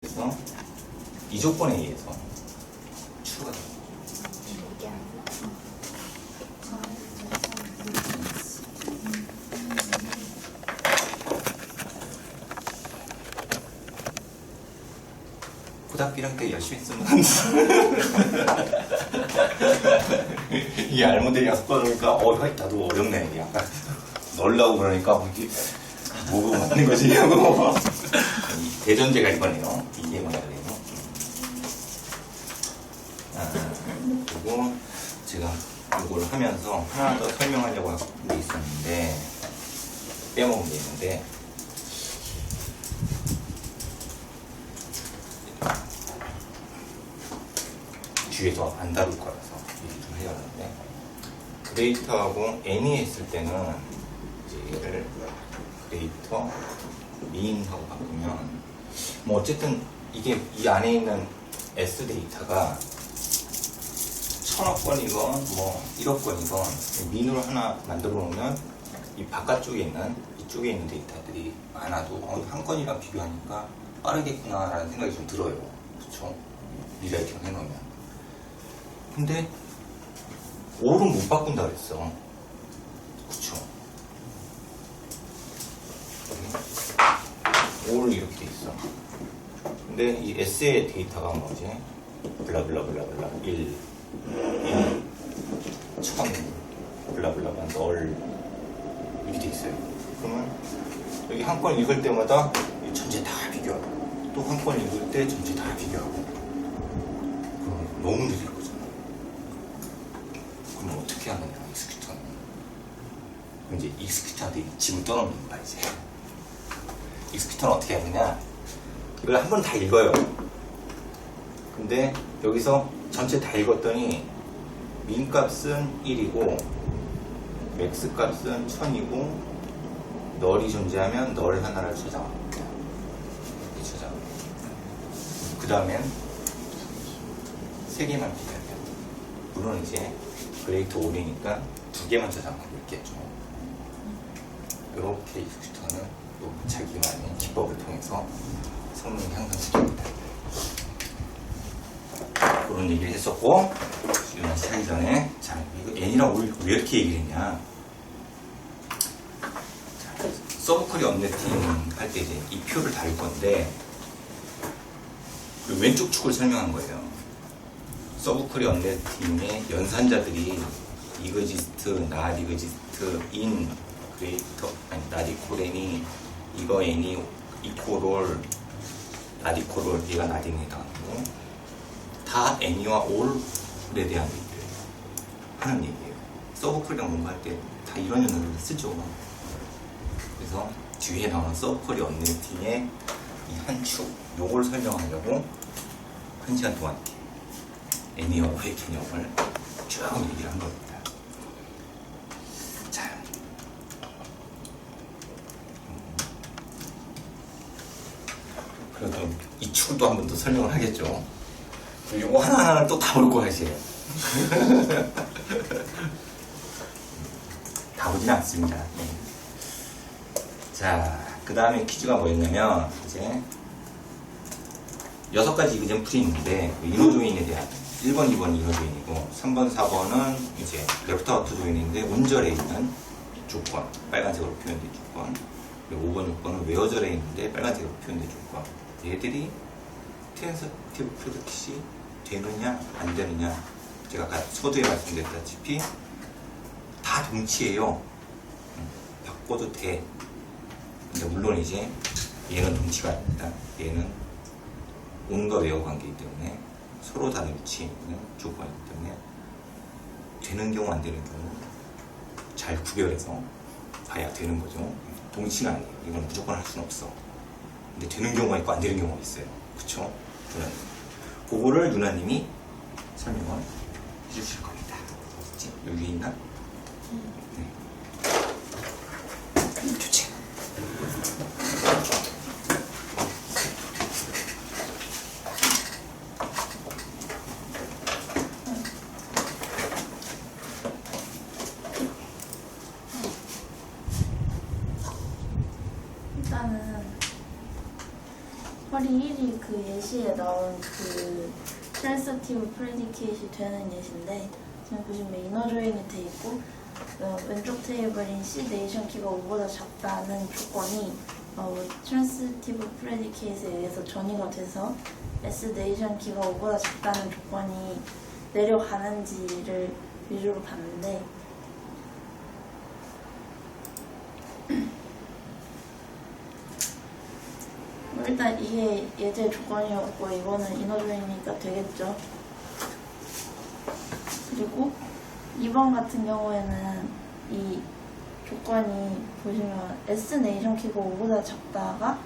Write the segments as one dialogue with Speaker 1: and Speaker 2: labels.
Speaker 1: 그래서 이 조건에 의해서 추가 고등학교 1학년 때 열심히 쓰면 이게 알모델이 섞어 놓으니까 어 나도 어렵네. 약간 넣으려고 그러니까 뭐 뭐가 맞는 거지 하고. 이 대전제가 이거네요 이게 뭐냐 그래요 아, 그리고 제가 이걸 하면서 하나 더 설명하려고 하고 있었는데 빼먹은 게 있는데. 뒤에서 안 다룰 거라서 얘기 좀 해야 하는데. 그레이터하고 애니 했을 때는 이제 얘를 그레이터 미인하고 바꾸면 뭐 어쨌든 이게 이 안에 있는 S 데이터가 천억 건이건 뭐 1억 건이건 민으로 하나 만들어 놓으면 이 바깥쪽에 있는 이쪽에 있는 데이터들이 많아도 어, 한 건이랑 비교하니까 빠르겠구나라는 생각이 좀 들어요. 그렇죠? 리라이팅을 해놓으면. 근데 5를 못 바꾼다 그랬어. 그쵸? 5를 이렇게 돼 있어. 근데 이 S의 데이터가 뭐지? 블라블라블라블라 1, 1, 1000, 블라블라블라 널 이렇게 돼 있어요. 그러면 여기 한건 읽을 때마다 이 전체 다 비교하고 또한건 읽을 때 전체 다 비교하고 그럼 너무 느릴 거잖아. 그럼 어떻게 하느냐. 그럼 이제 익스큐터한테 짐을 떠넘는 거야, 이제. 익스큐터는 어떻게 하느냐. 이걸 한 번 다 읽어요. 근데 여기서 전체 다 읽었더니 민 값은 1이고 맥스 값은 1000이고 널이 존재하면 널 하나를 저장합니다. 이렇게 저장. 그 다음엔 세 개만 필요해요. 물론 이제 그레이트 올이니까 두 개만 저장하고 있겠죠. 이렇게 익스큐터는 또 자기만의 기법을 통해서 성능 향상시킵니다. 그런 얘기를 했었고, 유나 씨 하기 전에, 자, 이거 N이랑 올 왜 이렇게 얘기를 했냐. 자, 서브컬이 업네팅 할 때 이제 이 표를 다룰 건데, 그 왼쪽 축을 설명한 거예요. 서브컬이 업네팅의 연산자들이 이그지스트, 나 이그지스트, 인, 그레이터, 아니, 나디코렌이, 이거 애니, 이코롤, 나디코롤, 얘가 해당하고, 다 애니와 올에 대한 얘기를 하는 얘기예요. 서브컬이랑 뭔가 할 때 다 이런 연어를 쓰죠. 그래서 뒤에 나오는 서브컬이 업네팅의 이한 축, 요걸 설명하려고 한 시간 동안 애니와 올의 개념을 쭉 얘기를 한 겁니다. 자, 그래도 이 축을 또 한 번 더 설명을 하겠죠. 요거 하나하나를 또다 볼 거야, 이제. 다 보진 않습니다. 네. 자, 그 다음에 퀴즈가 뭐였냐면, 이제, 여섯 가지 이그젠플이 있는데, 인호 조인에 대한 1번, 2번 인호 조인이고, 3번, 4번은 이제 레프트 아우트 조인인데, 운절에 있는 조건, 빨간색으로 표현된 조건, 그리고 5번, 6번은 외어절에 있는데, 빨간색으로 표현된 조건. 얘들이 트랜스티브 프로덕트시 되느냐, 안 되느냐. 제가 아까 서두에 말씀드렸다시피, 다 동치예요. 음, 바꿔도 돼. 근데 물론 이제 얘는 동치가 아닙니다. 얘는 온과 외어 관계이기 때문에 서로 다른 위치에 있는 조건이기 때문에 되는 경우 안 되는 경우 잘 구별해서 봐야 되는 거죠. 동치는 아니에요. 이건 무조건 할 수는 없어. 근데 되는 경우가 있고 안 되는 경우가 있어요. 그쵸? 누나님. 그거를 누나님이 설명을 해주실 겁니다. 어딨지? 여기 있나? 네.
Speaker 2: 일단은 허리 1이
Speaker 3: 그그 예시에 나온 그 트랜스티브 프레디케이시 되는 예시인데 지금 보시면 이너 조인이 돼 있고 어, 왼쪽 테이블인 C 네이션 키가 5보다 작다는 조건이 어, 트랜스티브 프레디케이트에 의해서 전이가 돼서 S 네이션 키가 5보다 작다는 조건이 내려가는지를 위주로 봤는데 뭐 일단 이게 예제 조건이었고 이거는 인어조이니까 되겠죠. 그리고 2번 같은 경우에는 이 조건이 보시면 S 네이션 키가 5보다 작다가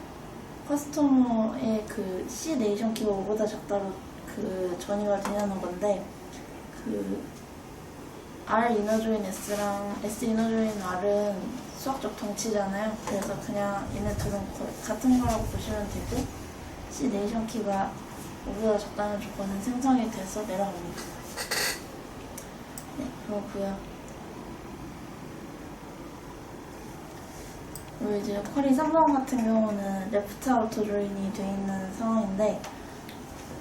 Speaker 3: 커스터머의 그 C 네이션 키가 5보다 작다로 그 전이가 되냐는 건데 그 R 이너조인 S랑 S 이너조인 R은 수학적 동치잖아요. 그래서 그냥 얘네 둘은 거- 같은 거라고 보시면 되고 C 네이션 키가 5보다 작다는 조건은 생성이 돼서 내려갑니다. 네, 그렇고요. 그리고 이제 쿼리 3번 같은 경우는 레프트 아우터 조인이 돼 있는 상황인데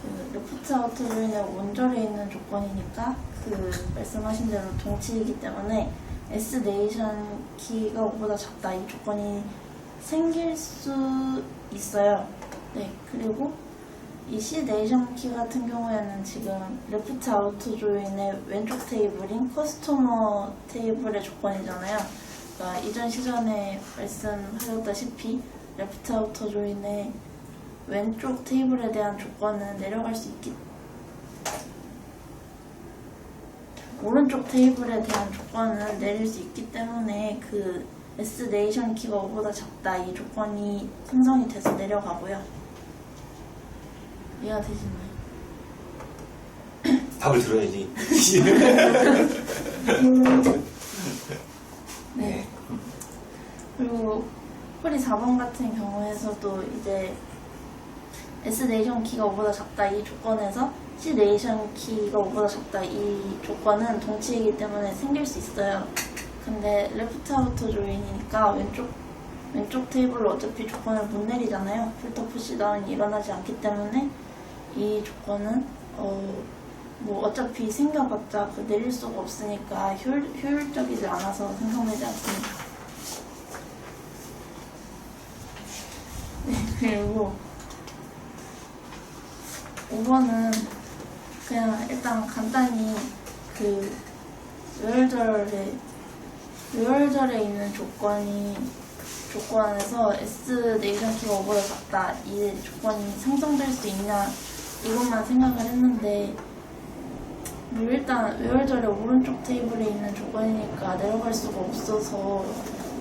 Speaker 3: 그 레프트 아우터 조인의 원절에 있는 조건이니까 그 말씀하신 대로 동치이기 때문에 S 네이션 키가 5보다 작다 이 조건이 생길 수 있어요. 네, 그리고 이 C 네이션 키 같은 경우에는 지금 레프트 아우트 조인의 왼쪽 테이블인 커스터머 테이블의 조건이잖아요. 그러니까 이전 시전에 말씀하셨다시피 레프트 아우터 조인의 왼쪽 테이블에 대한 조건은 내려갈 수 있기 오른쪽 테이블에 대한 조건은 내릴 수 있기 때문에 그 S 네이션 키가 5보다 작다 이 조건이 생성이 돼서 내려가고요. 이해가 되시나요?
Speaker 1: 답을 들어야지.
Speaker 3: 네. 그리고 폴리 4번 같은 경우에서도 이제 S 네이션 키가 5보다 작다 이 조건에서 C 네이션 키가 5보다 작다 이 조건은 동치이기 때문에 생길 수 있어요. 근데 레프트 아우터 조인이니까 왼쪽 왼쪽 테이블로 어차피 조건을 못 내리잖아요. 필터 푸시다운이 일어나지 않기 때문에 이 조건은 어, 뭐 어차피 생겨봤자 그 내릴 수가 없으니까 효율, 효율적이지 않아서 생성되지 않습니다. 네, 그리고 5번은 그냥 일단 간단히 그 요열절에 요열절에 있는 조건이 조건에서 S 네이션 키가 5보다 작다 이 조건이 생성될 수 있냐 이것만 생각을 했는데 뭐 일단 외월절의 오른쪽 테이블에 있는 조건이니까 내려갈 수가 없어서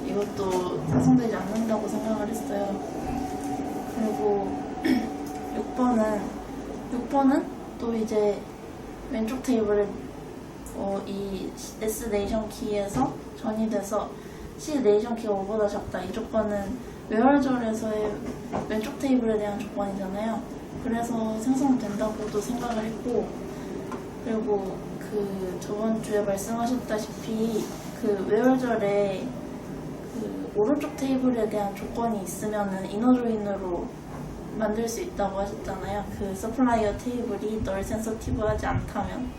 Speaker 3: 이것도 생성되지 않는다고 생각을 했어요. 그리고 6번은 6번은 또 이제 왼쪽 테이블에 어, 이 S 네이션 키에서 전이 돼서 C 네이션 키가 5보다 작다 이 조건은 외월절에서의 왼쪽 테이블에 대한 조건이잖아요. 그래서 생성된다고도 생각을 했고 그리고 그 저번 주에 말씀하셨다시피 그 외월절에 그 오른쪽 테이블에 대한 조건이 있으면은 이너 조인으로 만들 수 있다고 하셨잖아요. 그 서플라이어 테이블이 널 센서티브하지 않다면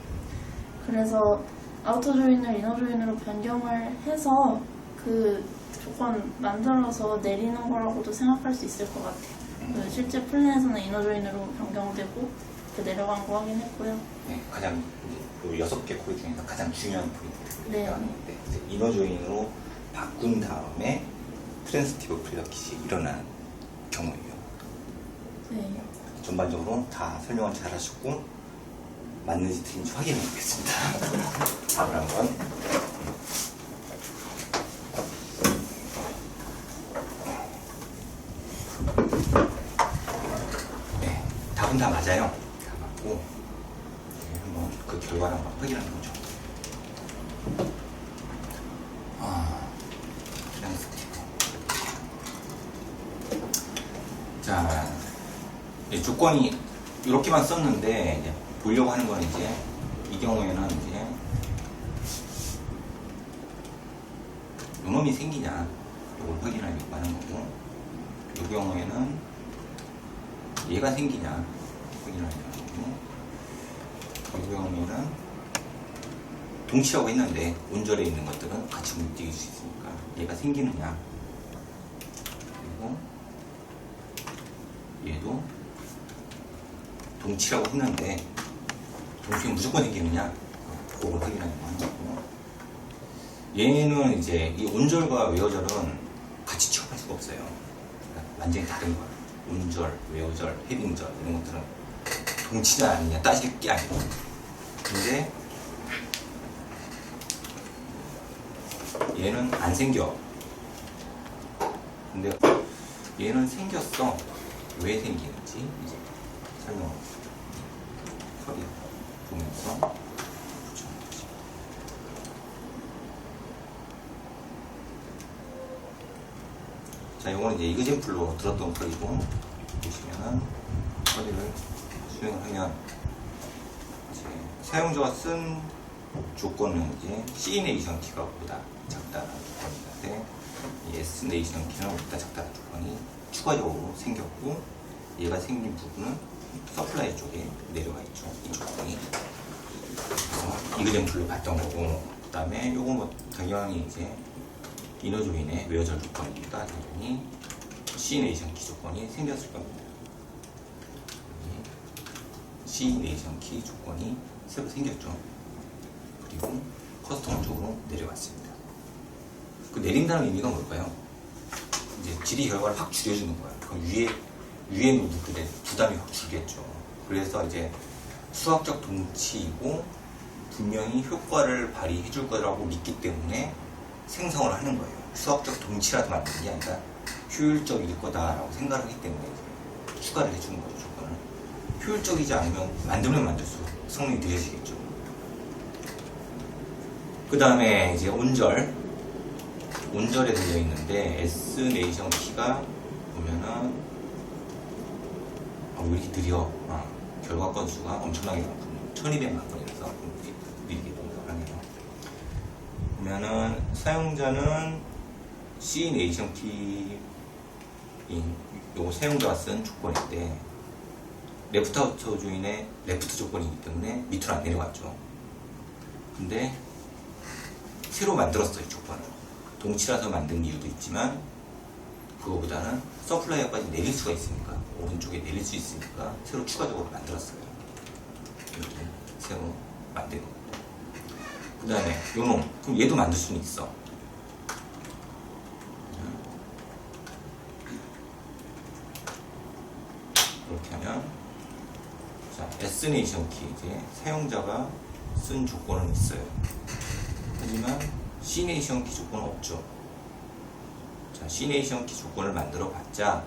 Speaker 3: 그래서 아우터 조인을 이너 조인으로 변경을 해서 그 조건 만들어서 내리는 거라고도 생각할 수 있을 것 같아요. 그 실제 플랜에서는 이너 조인으로 변경되고 그 내려간 거 확인했고요.
Speaker 1: 네, 가장 이제 그 여섯 개 코드 중에서 가장 중요한 포인트를
Speaker 3: 네.
Speaker 1: 나왔는데 이제 이너 조인으로 바꾼 다음에 트랜스티브 프리더킷이 일어난 경우예요.
Speaker 3: 네.
Speaker 1: 전반적으로 다 설명을 잘 하셨고 맞는지 틀린지 확인해 보겠습니다. 답을 한번. 네, 답은 다 맞아요. 다 맞고 네, 한번 그 결과를 한번 확인하는 거죠. 아. 자, 이 조건이 이렇게만 썼는데 이제 보려고 하는 건 이제 이 경우에는 이제 요놈이 생기냐 이걸 확인하려고 하는 거고 이 경우에는 얘가 생기냐 확인하는 거고 유형에는 동치라고 했는데 운절에 있는 것들은 같이 움직일 수 있으니까 얘가 생기느냐 그리고 얘도 동치라고 했는데 동치가 무조건 생기느냐? 그걸 확인하는 거고 얘는 이제 이 운절과 외어절은 같이 취급할 수가 없어요. 그러니까 완전히 다른 거야. 운절, 외어절, 헤딩절 이런 것들은 동치냐 아니냐 따질 게 아니고 근데 얘는 안 생겨. 근데 얘는 생겼어. 왜 생기는지 이제 설명 커리 보면서 보충하는 거지 자 이거는 이제 이그젠플로 들었던 커리고 보시면은 커리를 수행을 하면 이제 사용자가 쓴 조건은 이제 C 네이션 키가 보다 작다는 조건인데 이 S 네이션 키는 보다 작다는 조건이 추가적으로 생겼고 얘가 생긴 부분은 서플라이 쪽에 내려와 있죠 이 조건이 그래서 이그젠플로 봤던 거고 그 다음에 요거 뭐 당연히 이제 이너조인의 외어절 조건이니까 당연히 C 네이션 키 조건이 생겼을 겁니다 여기 C 네이션 키 조건이 새로 생겼죠 그리고 커스텀 쪽으로 내려왔습니다. 그 내린다는 의미가 뭘까요? 이제 질의 결과를 확 줄여주는 거야. 그 위에 위에 노드들의 부담이 확 줄겠죠. 그래서 이제 수학적 동치이고 분명히 효과를 발휘해 줄 거라고 믿기 때문에 생성을 하는 거예요. 수학적 동치라도 만드는 게 아니라 효율적일 거다라고 생각을 하기 때문에 추가를 해주는 거죠. 조건을. 효율적이지 않으면 만들면 만들수록 성능이 느려지겠죠. 그 다음에 이제 온절 온절에 들려 있는데 S 네이션 키가 보면은 아, 왜 아, 결과 건수가 엄청나게 많군요 1200만 건이라서 느리게 동작을 하네요. 보면은 사용자는 C 네이션 키인 요 사용자가 쓴 조건인데 레프트 아우터 주인의 레프트 조건이기 때문에 밑으로 안 내려갔죠. 근데 새로 만들었어요 조건을. 동치라서 만든 이유도 있지만 그거보다는 서플라이어까지 내릴 수가 있으니까 오른쪽에 내릴 수 있으니까 새로 추가적으로 만들었어요. 이렇게 새로 만든 겁니다 그 다음에 요놈 그럼 얘도 만들 수는 있어. 이렇게 하면 자 에스네이션 키 이제 사용자가 쓴 조건은 있어요. 하지만 C네이션 키 조건은 없죠. 자, C네이션 키 조건을 만들어 봤자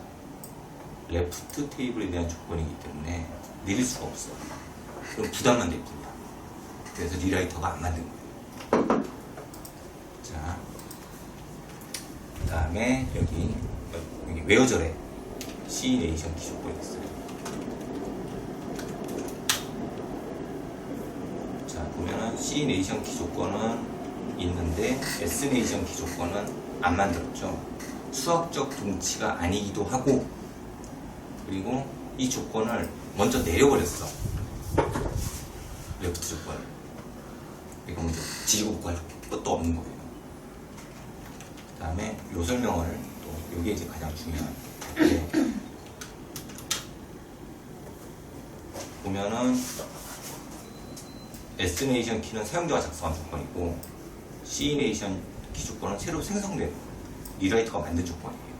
Speaker 1: 레프트 테이블에 대한 조건이기 때문에 내릴 수가 없어요. 그럼 부담만 될 뿐이야. 그래서 리라이터가 안 만든 거예요. 자, 그 다음에 여기, 여기 웨어절에 C네이션 키 조건이 있어요. 자, 보면은 C 네이션 키 조건은 있는데 S 네이션 키 조건은 안 만들었죠. 수학적 동치가 아니기도 하고 그리고 이 조건을 먼저 내려버렸어. 레프트 조건을. 이거 먼저 지지고 볶고 할 것도 없는 거예요. 그 다음에 요 설명을 또 이게 이제 가장 중요한 게 보면은 에스네이션 키는 사용자가 작성한 조건이고 C네이션 키 조건은 새로 생성된 리라이터가 만든 조건이에요.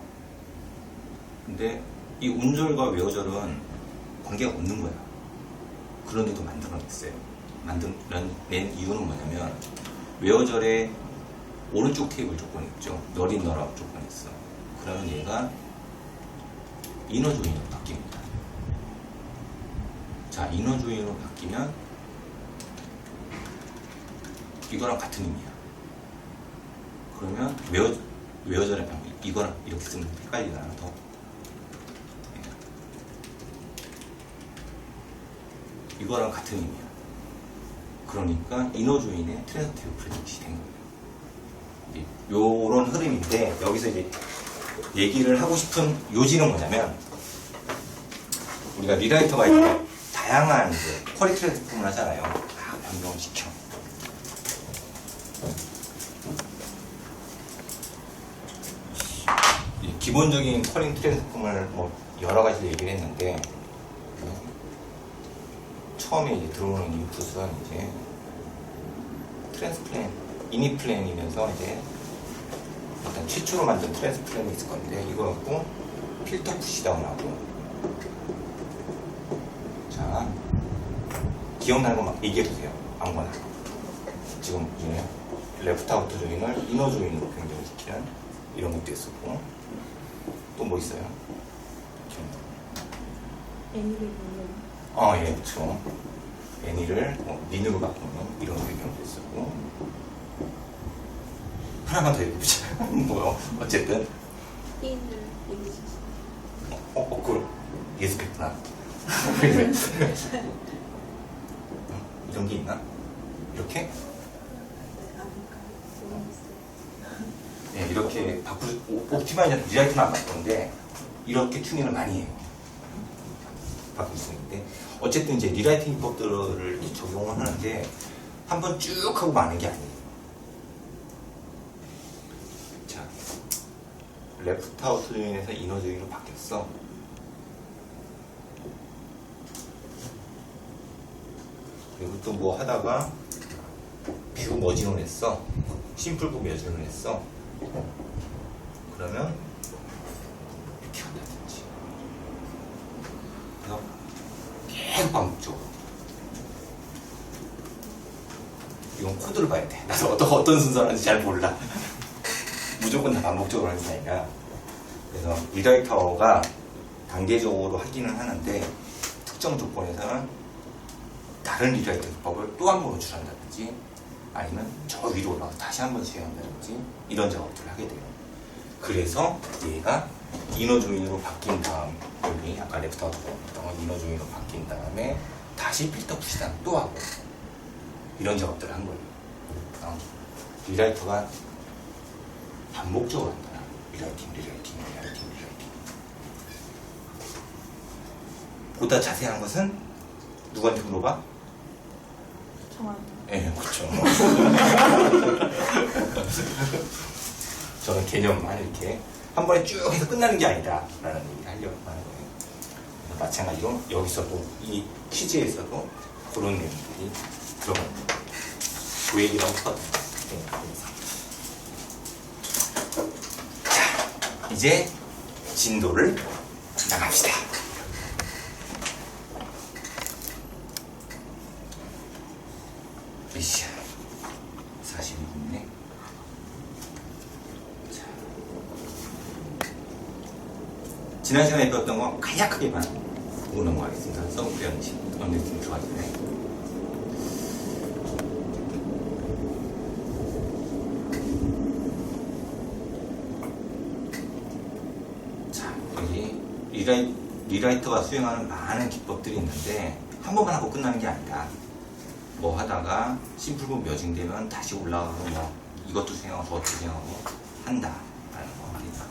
Speaker 1: 근데 이 운절과 외어절은 관계가 없는 거야. 그런데도 만들어냈어요. 만들어낸 이유는 뭐냐면 외어절에 오른쪽 테이블 조건이 있죠. 너린 너랍 조건이 있어. 그러면 얘가 이너 조인으로 바뀝니다. 자, 이너 조인으로 바뀌면 이거랑 같은 의미야. 그러면 외워, 외워져야 방법. 이거랑 이렇게 쓰면 헷갈리잖아, 더. 이거랑 같은 의미야. 그러니까 이너조인의 트랜스티브 프레딕시 된 거예요. 이제 요런 흐름인데, 여기서 이제 얘기를 하고 싶은 요지는 뭐냐면, 우리가 리라이터가 이제 다양한 이제 퀄리티 제품을 하잖아요. 다 변경시켜. 이 기본적인 퀄리티 제품을 뭐 여러 가지 얘기를 했는데 처음에 이제 들어오는 인풋은 이제 트랜스플랜, 이니플랜이면서 이제 일단 최초로 만든 트랜스플랜이 있을 건데 이거 갖고 필터 푸시다운하고. 자 기억나는 거막 얘기해 주세요. 아무거나. 지금 이제 레프트 아우터 조인을 이너 조인으로 변경시키는 이런 것도 있었고. 또 뭐 있어요?
Speaker 2: 보면
Speaker 1: 아, 예, 그렇죠. 애니를 어, 민으로 바꾸는 이런 배경도 있었고 하나만 더 해보자. 뭐요? 어쨌든
Speaker 2: 이미지
Speaker 1: 어, 어, 어 그걸 예습했구나. 어, 이런 게 있나? 이렇게? 네, 이렇게 바꾸 디라이트는 안 바꾸는데 이렇게 튜닝을 많이 해요. 수 있는데 어쨌든 이제 리라이팅 기법들을 적용을 하는데 한 번 쭉 하고 마는 게 아니에요. 자, 레프트 아웃 조인에서 이너 조인으로 바뀌었어. 그리고 또 뭐 하다가 뷰 머징을 했어. 심플북 머징을 했어. 그러면 이렇게 한다든지. 그래서 계속 반복적으로. 이건 코드를 봐야 돼. 나도 어떤, 어떤 순서를 하는지 잘 몰라. 무조건 다 반복적으로 하는 게 아니라. 그래서 리라이터가 단계적으로 하기는 하는데, 특정 조건에서는 다른 리라이터 기법을 또 한번 호출한다든지, 아니면 저 위로 올라가서 다시 한번 시행한다든지, 이런 작업들을 하게 돼요. 그래서 얘가 이너 조인으로 바뀐 다음, 여기 아까 레프트 아웃 했던 거 이너 조인으로 바뀐 다음에 다시 필터 푸시단 또 하고, 이런 작업들을 한 거예요. 어, 리라이터가 반복적으로 한다. 리라이팅, 리라이팅, 리라이팅, 리라이팅. 보다 자세한 것은 누구한테 물어봐?
Speaker 3: 정말
Speaker 1: 예, 그렇죠. 저는 개념만 이렇게 한 번에 쭉 해서 끝나는 게 아니다. 라는 얘기를 하려고 하는 거예요. 마찬가지로 여기서도 이 퀴즈에서도 그런 내용들이 들어갑니다. 그 얘기를 했거든요. 네. 자, 이제 진도를 나갑시다. 으쌰. 42분이네. 자. 지난 시간에 배웠던 거 간략하게만 보고 넘어가겠습니다. 서브 배웠는지, 언제 좀 좋아지네. 자, 여기 리라이, 리라이터가 수행하는 많은 기법들이 있는데 한 번만 하고 끝나는 게 아니라 뭐 하다가 심플북 묘징되면 다시 올라가고 뭐 이것도 수행하고 저것도 수행하고 한다 라는 거 말이다.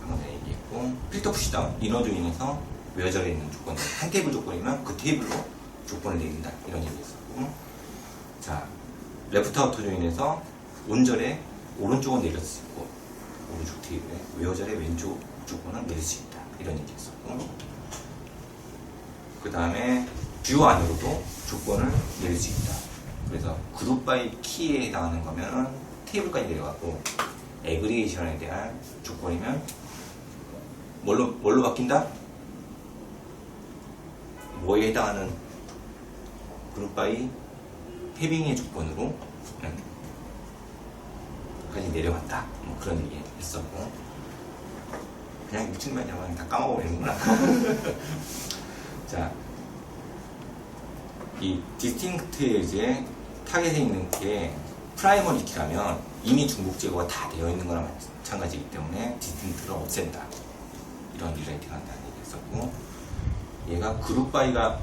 Speaker 1: 방금 전에 얘기했고 필터 푸시다운 인어 조인에서 외절에 있는 조건들 한 테이블 조건이면 그 테이블로 조건을 내린다. 이런 얘기했었고. 자 레프트 아우터 조인에서 온절에 오른쪽은 내릴 수 있고 오른쪽 테이블에. 외어절에 왼쪽 조건은 내릴 수 있다 이런 얘기 했었고 그 다음에 뷰 안으로도 조건을 내릴 수 있다. 그래서 그룹 바이 키에 해당하는 거면은 테이블까지 내려가고 에그리에이션에 대한 조건이면 뭘로 뭘로 바뀐다? 뭐에 해당하는 그룹 바이 해빙의 조건으로 음, 까지 내려갔다. 뭐 그런 얘기 했었고 그냥 미친만 양반이 다 까먹어버리는구나. 자, 이 디스팅크트의 이제 타겟에 있는 게 프라이머리 키라면 이미 중복 제거가 다 되어 있는 거랑 마찬가지이기 때문에 디스팅크트를 없앤다. 이런 리라이팅 한다는 얘기 했었고 얘가 그룹 바이가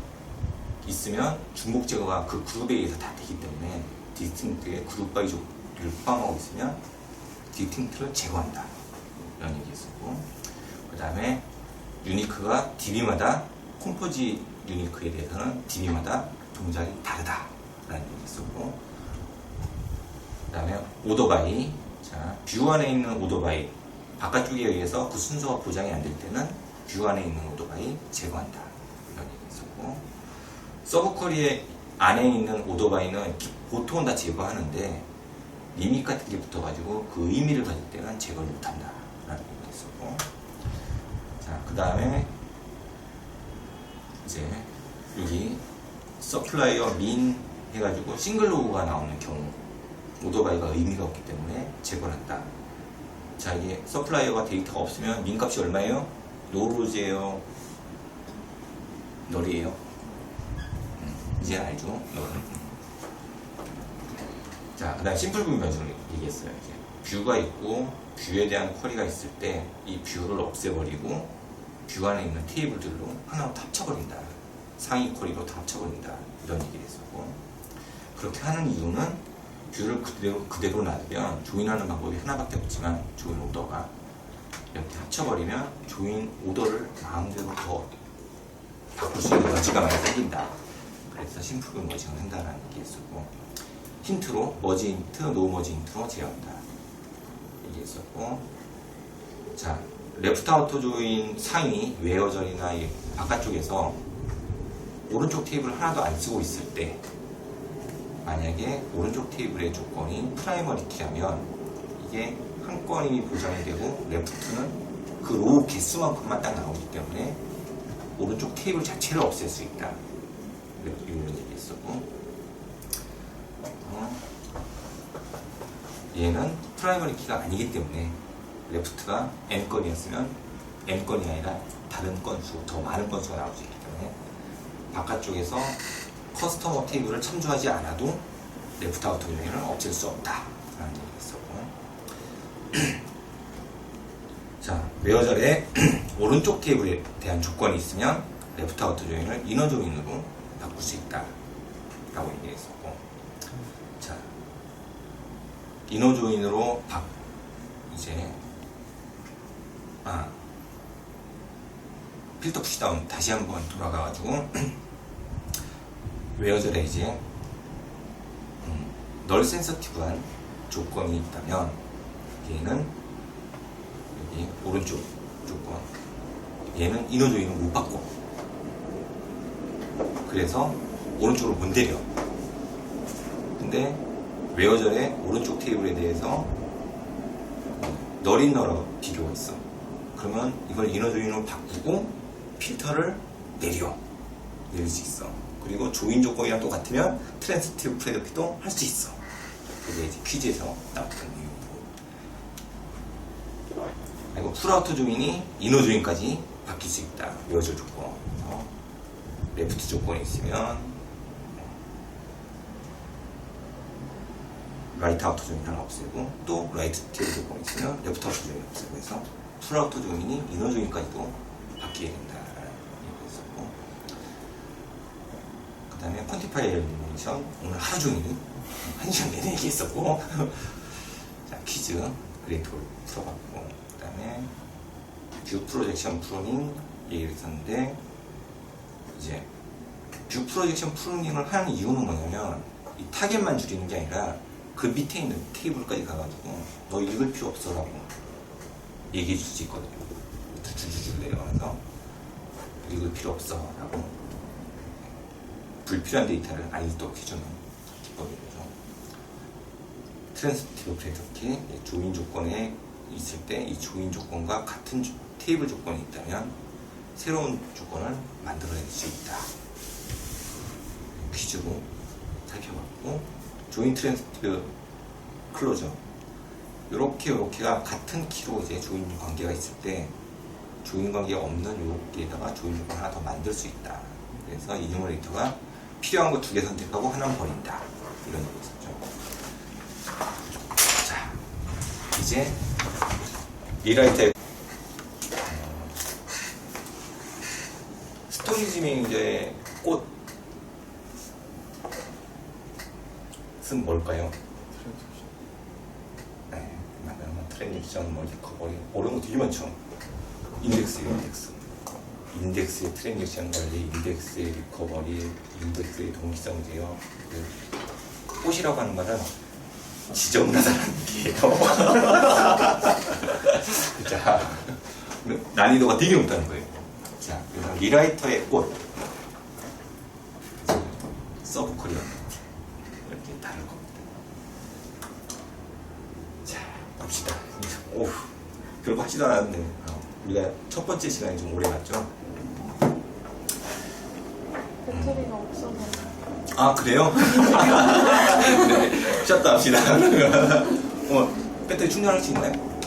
Speaker 1: 있으면 중복 제거가 그 그룹에 의해서 다 되기 때문에 디스팅크트의 그룹 바이 조를 포함하고 있으면 디스팅크트를 제거한다. 이런 얘기 했었고 그 다음에 유니크가 DB마다 컴포지 유니크에 대해서는 DB마다 동작이 다르다라는 얘기 있었고 그 다음에 오토바이. 자, 뷰 안에 있는 오토바이. 바깥쪽에 의해서 그 순서가 보장이 안 될 때는 뷰 안에 있는 오토바이 제거한다 이런 얘기 있었고 서브쿼리의 안에 있는 오토바이는 기- 보통은 다 제거하는데 리밋 같은 게 붙어가지고 그 의미를 가질 때는 제거를 못한다 라는 얘기 있었고 자 그 다음에 이제 여기 서플라이어 민 해가지고 싱글 로고가 나오는 경우 오토바이가 의미가 없기 때문에 제거를 한다. 자 이게 서플라이어가 데이터가 없으면 민 값이 얼마예요? 노루즈예요. 널이에요. 음, 이제 알죠? 널은 자, 그 다음 심플 뷰 변수를 얘기했어요. 이제. 뷰가 있고 뷰에 대한 쿼리가 있을 때 이 뷰를 없애버리고 뷰 안에 있는 테이블들로 하나로 다 합쳐버린다. 상위 쿼리로 다 합쳐버린다. 이런 얘기를 했었고 그렇게 하는 이유는 뷰를 그대로, 그대로 놔두면 조인하는 방법이 하나밖에 없지만 조인 오더가 이렇게 합쳐버리면 조인 오더를 마음대로 더 바꿀 수 있는 여지가 많이 생긴다. 그래서 심플 뷰 머징을 한다라는 얘기했었고 힌트로 머지 힌트, 노 머지 힌트로 제어한다. 얘기했었고 자 레프트 아우터 조인 상위 웨어절이나 이 바깥쪽에서 오른쪽 테이블 하나도 안 쓰고 있을 때 만약에 오른쪽 테이블의 조건이 프라이머리 키라면 이게 한 건이 보장이 되고 레프트는 그 로우 개수만큼만 딱 나오기 때문에 오른쪽 테이블 자체를 없앨 수 있다. 이런 얘기 했었고 어, 얘는 프라이머리 키가 아니기 때문에 레프트가 n건이었으면 n건이 아니라 다른 건수, 더 많은 건수가 나올 수 있기 때문에 바깥쪽에서 커스터머 테이블을 참조하지 않아도 레프트 아우터 유형을 없앨 수 없다 라는 얘기를 했었고 자, 웨어절에 오른쪽 테이블에 대한 조건이 있으면 레프트 아우터 조인을 이너 조인으로 바꿀 수 있다 라고 얘기했었고. 자 이너 조인으로 바 이제 아. 필터 푸시다운 다시 한번 돌아가가지고. 웨어절에 이제 음, 널 센서티브한 조건이 있다면 얘는 여기 오른쪽 조건 얘는 조인을 못 바꿔. 그래서 오른쪽으로 못 내려. 근데 웨어절의 오른쪽 테이블에 대해서 널인 너로 비교가 있어 그러면 이걸 이너 조인으로 바꾸고 필터를 내려. 내릴 수 있어. 그리고 조인 조건이랑 똑같으면 트랜스티브 프레드피도 할 수 있어. 그게 이제 퀴즈에서 나왔던 이유고 그리고 풀아우터 조인이 이너 조인까지 바뀔 수 있다. 웨어절 조건. 그래서 레프트 조건이 있으면 라이트 아우터 조인 하나 없애고 또 라이트 테이블 조건이 있으면 레프트 아우터 조인 없애고 해서 풀 아우터 조인이 이너 조인까지도 바뀌게 된다라는 얘기가 있었고 그 다음에 퀀티파이 엘리미네이션 오늘 하루 종일 한 시간 내내 얘기했었고 자 퀴즈 그레이트를 풀어봤고 그 다음에 뷰 프로젝션 프로닝 얘기를 했었는데 이제 뷰 프로젝션 프로닝을 하는 이유는 뭐냐면 이 타겟만 줄이는 게 아니라 그 밑에 있는 테이블까지 가가지고 너 읽을 필요 없어라고 얘기해 줄 수 있거든요. 줄줄줄 내려가면서 읽을 필요 없어 라고 불필요한 데이터를 안 읽도록 해주는 기법이죠. 트랜스티브 프레드키 조인 조건에 있을 때 이 조인 조건과 같은 조- 테이블 조건이 있다면 새로운 조건을 만들어낼 수 있다. 퀴즈로 살펴봤고 조인 트랜스티브 클로저 요렇게 요렇게가 같은 키로 이제 조인 관계가 있을 때 조인 관계가 없는 요렇게에다가 조인 조건 하나 더 만들 수 있다. 그래서 이 뉴머레이터가 필요한 거 두 개 선택하고 하나는 버린다. 이런 얘기 있었죠. 자, 이제 리라이터의 스토리지밍의 꽃은 뭘까요? 네, 트랜지션, 뭐, 리커버리, 어려운 거 되게 많죠. 인덱스예요, 인덱스. 인덱스의 트랜잭션 관리, 인덱스의 리커버리, 인덱스의 동기성 제어. 그 꽃이라고 하는 말은 지저분하다는 얘기예요. 자, 난이도가 되게 높다는 거예요. 자, 리라이터의 꽃. 서브 코리아 이렇게 다를 겁니다. 자, 봅시다. 오우, 별거 하지도 않았는데 어, 우리가 첫 번째 시간이 좀 오래 갔죠?
Speaker 2: 배터리가 없어서.
Speaker 1: 아 그래요? 네, 쉬었다 합시다. 어, 배터리 충전할 수 있나요?